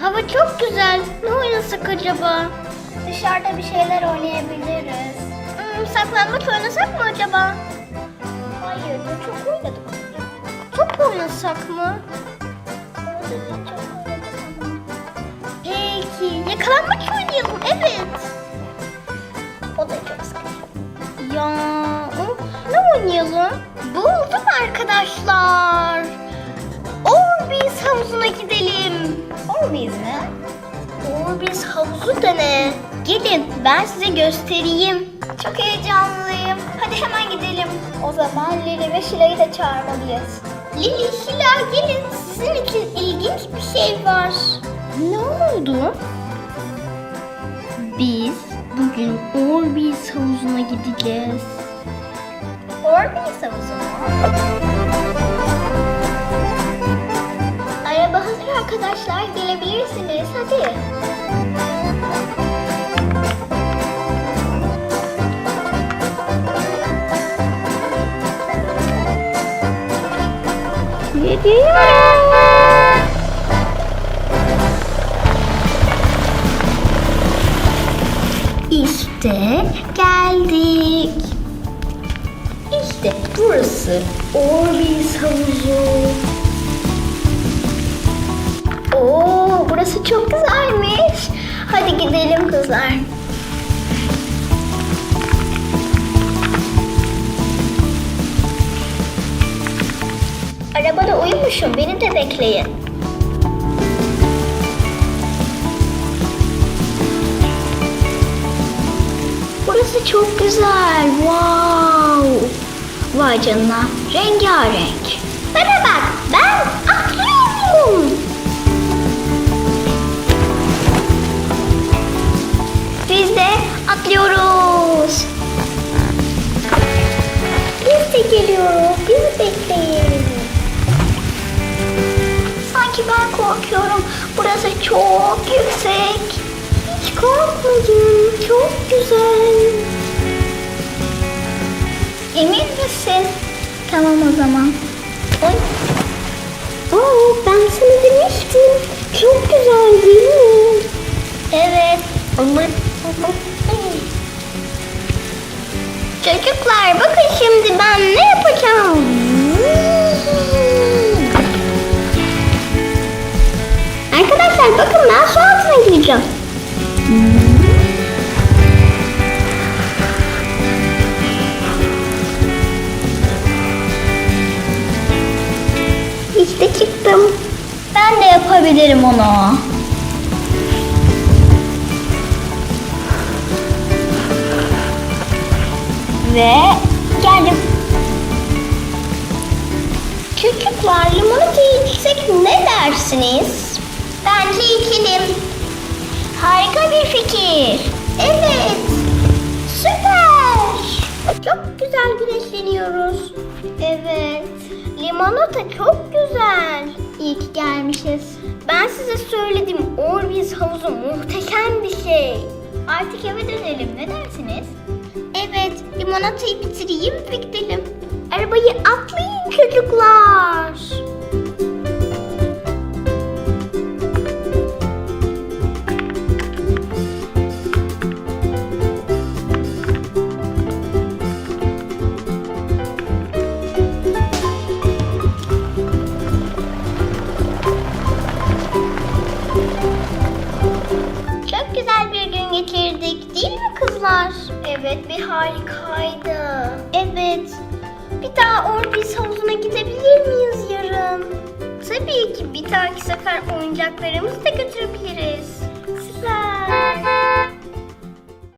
Hava çok güzel. Ne oynasak acaba? Dışarıda bir şeyler oynayabiliriz. Hmm, saklambaç oynasak mı acaba? Hayır, çok oynadık. Top oynasak mı? Peki. Yakalanmaç oynayalım. Evet. O da çok sıkıcı. Ya ne oynayalım? Havuzu da ne? Gelin ben size göstereyim. Çok heyecanlıyım. Hadi hemen gidelim. O zaman Lili ve Şila'yı da çağırmalıyız. Lili, Şila gelin. Sizin için ilginç bir şey var. Ne oldu? Biz bugün Orbis havuzuna gideceğiz. Orbeez havuzu mu? Araba hazır arkadaşlar. Gelebilirsiniz. Hadi. Gidiyoruz. İşte geldik. İşte burası Orbis havuzu. Oo, burası çok güzelmiş. Hadi gidelim kızlar. Arabada uyumuşum. Beni de bekleyin. Burası çok güzel. Wow. Vay canına. Rengarenk. Bana bak. Ben atlıyorum. Korkuyorum. Burası çok yüksek. Hiç korkmayın. Çok güzel. Emin misin? Tamam o zaman. Oy. Oo, ben sana demiştim. Çok güzel değil mi? Evet. Çocuklar bakın şimdi ben ne yapacağım. İşte çıktım. Ben de yapabilirim onu. Ve geldim. Çocuklar limonatayı içsek ne dersiniz? Bence içelim. Harika bir fikir. Evet. Süper. Çok güzel güneşleniyoruz. Evet. Limonata çok güzel. İyi ki gelmişiz. Ben size söyledim. Orbis havuzu muhteşem bir şey. Artık eve dönelim. Ne dersiniz? Evet. Limonatayı bitireyim ve gidelim. Arabayı atlayın çocuklar. Değil mi kızlar? Evet bir harikaydı. Evet. Bir daha Orbis havuzuna gidebilir miyiz yarın? Tabii ki bir dahaki sefer oyuncaklarımızı da götürebiliriz.